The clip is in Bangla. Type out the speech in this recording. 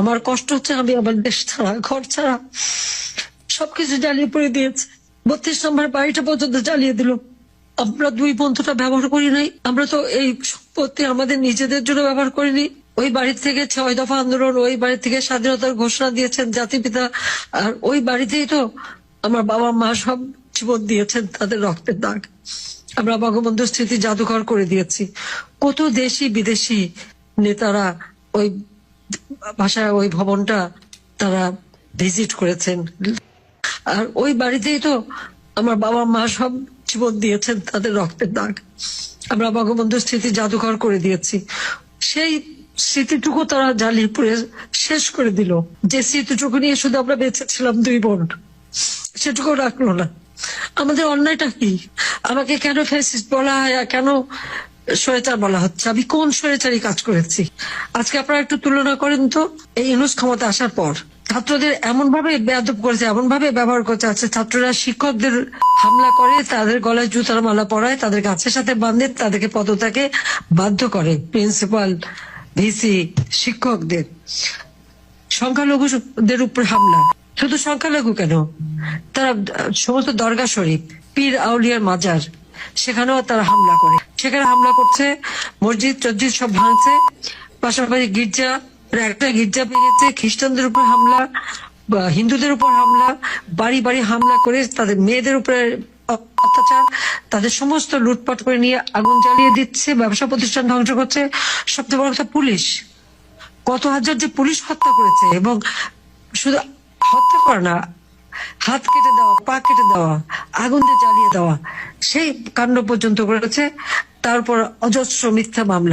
আমার কষ্ট হচ্ছে, আমি আমার দেশ ছাড়া, ঘর ছাড়া। সবকিছু জ্বালিয়ে পড়ে দিয়েছে। বত্রিশ নম্বর বাড়িটা পর্যন্ত জ্বালিয়ে দিল। আমরা দুই বন্ধুটা ব্যবহার করি নাই। আমরা তো এই সম্পত্তি আমাদের নিজেদের জন্য ব্যবহার করিনি। ওই বাড়ি থেকে ছয় দফা আন্দোলন, ওই বাড়ি থেকে স্বাধীনতার ঘোষণা দিয়েছেন জাতিপিতা। আর ওই বাড়িতেই তো আমার বাবা মা সব জীবন দিয়েছেন তাদের রক্তের দাগ। আমরা বঙ্গবন্ধু স্মৃতি জাদুঘর করে দিয়েছি। কত দেশি বিদেশি নেতারা ওই ভাষায় ওই ভবনটা তারা ভিজিট করেছেন। আর ওই বাড়িতেই তো আমার বাবা মা সব জীবন দিয়েছেন তাদের রক্তের দাগ। আমরা বঙ্গবন্ধু স্মৃতি জাদুঘর করে দিয়েছি। সেই স্মৃতিটুকু তারা জ্বালিয়ে পুড়ে শেষ করে দিল। যে স্মৃতিটুকু নিয়ে শুধু আমরা বেঁচে ছিলাম দুই বোন, সেটুকু রাখল না। আমাদের অন্যায়টা কি? আমাকে কেন ফেসিস্ট বলা হয় কেন স্বৈরাচার বলা হচ্ছে। আমি কোন স্বৈরাচারী কাজ করেছি? আজকে আপনারা একটু তুলনা করেন তো। এই ইউনুস ক্ষমতা আসার পর ছাত্রদের এমন ভাবে বেয়াদব করেছে এমন ভাবে ব্যবহার করছে আছে ছাত্ররা শিক্ষকদের হামলা করে, তাদের গলায় জুতার মালা পরায়, তাদের গাছের সাথে বাঁধে, তাদেরকে পদত্যাগে বাধ্য করে প্রিন্সিপাল, ভিসি শিক্ষকদের। সংখ্যালঘুদের উপর হামলা। শুধু সংখ্যালঘু কেন? তারা সমস্ত দরগা শরীফ, পীর আউলিয়ার মাজার, সেখানেও তারা হামলা করে। সেখানে হামলা করছে, মসজিদ টসজিদ সব ভাঙছে, পাশাপাশি গির্জা একটা গির্জা ভেঙেছে খ্রিস্টানদের উপর হামলা হিন্দুদের উপর হামলা, বাড়ি বাড়ি হামলা করে তাদের মেয়েদের উপরে অত্যাচার, তাদের সমস্ত লুটপাট করে নিয়ে আগুন জ্বালিয়ে দিচ্ছে, ব্যবসা প্রতিষ্ঠান ধ্বংস করছে। সবচেয়ে বড় কথা পুলিশ। কত হাজার যে পুলিশ হত্যা করেছে এবং শুধু হত্যা করে না হাত কেটে দেওয়া, পা কেটে দেওয়া, আগুন দিয়ে জ্বালিয়ে দেওয়া, সেই কাণ্ড পর্যন্ত করেছে তারপর অজস্র মিথ্যা মামলা।